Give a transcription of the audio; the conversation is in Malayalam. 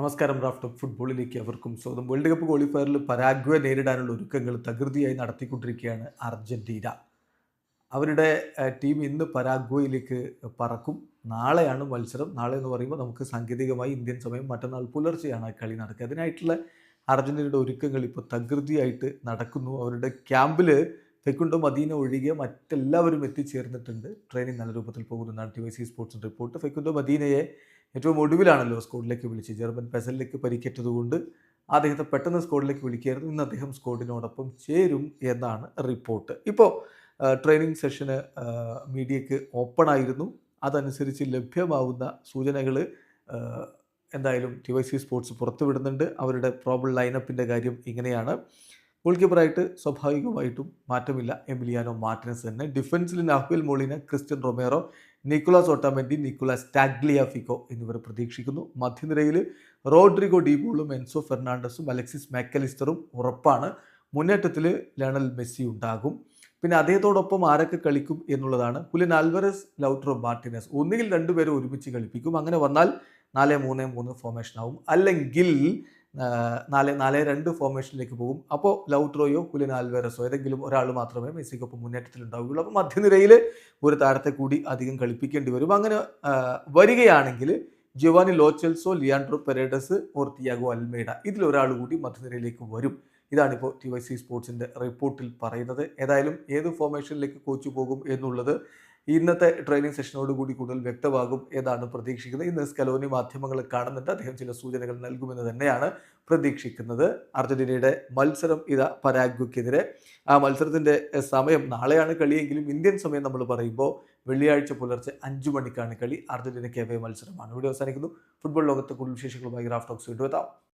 നമസ്കാരം റാഫ്റ്റ്. ഫുട്ബോളിലേക്ക് അവർക്കും സ്വാഗതം. വേൾഡ് കപ്പ് ക്വാളിഫയറിൽ പരാഗ്വെ നേരിടാനുള്ള ഒരുക്കങ്ങൾ തകൃതിയായി നടത്തിക്കൊണ്ടിരിക്കുകയാണ് അർജന്റീന അവരുടെ ടീം ഇന്ന് പരാഗ്വയിലേക്ക് പറക്കും. നാളെയാണ് മത്സരം. നാളെ എന്ന് പറയുമ്പോൾ നമുക്ക് സാങ്കേതികമായി ഇന്ത്യൻ സമയം മറ്റന്നാൾ പുലർച്ചെയാണ് കളി നടക്കുക. അതിനായിട്ടുള്ള അർജന്റീനയുടെ ഒരുക്കങ്ങൾ ഇപ്പോൾ തകൃതിയായിട്ട് നടക്കുന്നു. അവരുടെ ക്യാമ്പിൽ ഫെക്കുണ്ടോ മദീന ഒഴികെ മറ്റെല്ലാവരും എത്തിച്ചേർന്നിട്ടുണ്ട്. ട്രെയിനിങ് നല്ല രൂപത്തിൽ പോകുന്നതാണ് T Y C sports report. Facundo മദീനയെ ഏറ്റവും ഒടുവിലാണല്ലോ സ്കോഡിലേക്ക് വിളിച്ച് ജർമ്മൻ പെസലിലേക്ക് പരിക്കേറ്റതുകൊണ്ട് അദ്ദേഹത്തെ പെട്ടെന്ന് സ്കോഡിലേക്ക് വിളിക്കുകയായിരുന്നു. ഇന്ന് അദ്ദേഹം സ്കോഡിനോടൊപ്പം ചേരും എന്നാണ് റിപ്പോർട്ട്. ഇപ്പോൾ ട്രെയിനിങ് സെഷന് മീഡിയയ്ക്ക് ഓപ്പൺ ആയിരുന്നു അതനുസരിച്ച് ലഭ്യമാവുന്ന സൂചനകൾ എന്തായാലും ടി വൈ സി സ്പോർട്സ് പുറത്തുവിടുന്നുണ്ട്. അവരുടെ പ്രോബിൾ ലൈനപ്പിന്റെ കാര്യം ഇങ്ങനെയാണ്. ഗോൾ കീപ്പറായിട്ട് സ്വാഭാവികമായിട്ടും മാറ്റമില്ല. എമിലിയാനോ മാർട്ടിനസ് തന്നെ. ഡിഫൻസിൽ Nahuel Molina Cristian Romero Nicolas Otamendi Nicolas Tagliafico എന്നിവർ പ്രതീക്ഷിക്കുന്നു. മധ്യനിരയിൽ റോഡ്രിഗോ ഡീബോളും എൻസോ ഫെർണാണ്ടസും അലക്സിസ് മാക്കലിസ്റ്ററും ഉറപ്പാണ്. മുന്നേറ്റത്തിൽ ലയണൽ മെസ്സി ഉണ്ടാകും. പിന്നെ അദ്ദേഹത്തോടൊപ്പം ആരൊക്കെ കളിക്കും എന്നുള്ളതാണ്. പുലിൻ ആൽവറസ് ലൗട്രോ മാർട്ടിനസ് ഒന്നുകിൽ രണ്ടുപേരെ ഒരുമിച്ച് കളിപ്പിക്കും. അങ്ങനെ വന്നാൽ നാല് മൂന്ന് മൂന്ന് ഫോർമേഷൻ ആവും. അല്ലെങ്കിൽ നാല് നാല് രണ്ട് ഫോർമേഷനിലേക്ക് പോകും. അപ്പോൾ ലൗട്രോയോ കുലിൻ ആൽവേറസോ ഏതെങ്കിലും ഒരാൾ മാത്രമേ മെസ്സിക്കൊപ്പം മുന്നേറ്റത്തിൽ ഉണ്ടാവുകയുള്ളൂ അപ്പോൾ മധ്യനിരയിൽ ഒരു താരത്തെ കൂടി അധികം കളിപ്പിക്കേണ്ടി വരും. അങ്ങനെ വരികയാണെങ്കിൽ Giovani Lo Celso Leandro Paredes or Almada ഇതിലൊരാൾ കൂടി മധ്യനിരയിലേക്ക് വരും. ഇതാണിപ്പോൾ ടി വൈ സി സ്പോർട്സിന്റെ റിപ്പോർട്ടിൽ പറയുന്നത്. ഏതായാലും ഏത് ഫോർമേഷനിലേക്ക് കോച്ച് പോകും എന്നുള്ളത് ഇന്നത്തെ ട്രെയിനിങ് സെഷനോട് കൂടി കൂടുതൽ വ്യക്തമാകും എന്നാണ് പ്രതീക്ഷിക്കുന്നത്. ഇന്ന് സ്കലോനി മാധ്യമങ്ങൾ കാണുന്നുണ്ട്. അദ്ദേഹം ചില സൂചനകൾ നൽകുമെന്ന് തന്നെയാണ് പ്രതീക്ഷിക്കുന്നത്. അർജന്റീനയുടെ മത്സരം ഇതാ പരാഗ്വയ്ക്കെതിരെ. ആ മത്സരത്തിന്റെ സമയം നാളെയാണ് കളിയെങ്കിലും ഇന്ത്യൻ സമയം നമ്മൾ പറയുമ്പോൾ വെള്ളിയാഴ്ച പുലർച്ചെ അഞ്ചു മണിക്കാണ് കളി. അർജന്റീനയ്ക്ക് അവേ മത്സരമാണ്. ഇവിടെ അവസാനിക്കുന്നു. ഫുട്ബോൾ ലോകത്തെ കൂടുതൽ വിശേഷങ്ങളുമായി ഗ്രാഫ് ടോക്സ് വീണ്ടും എത്താം.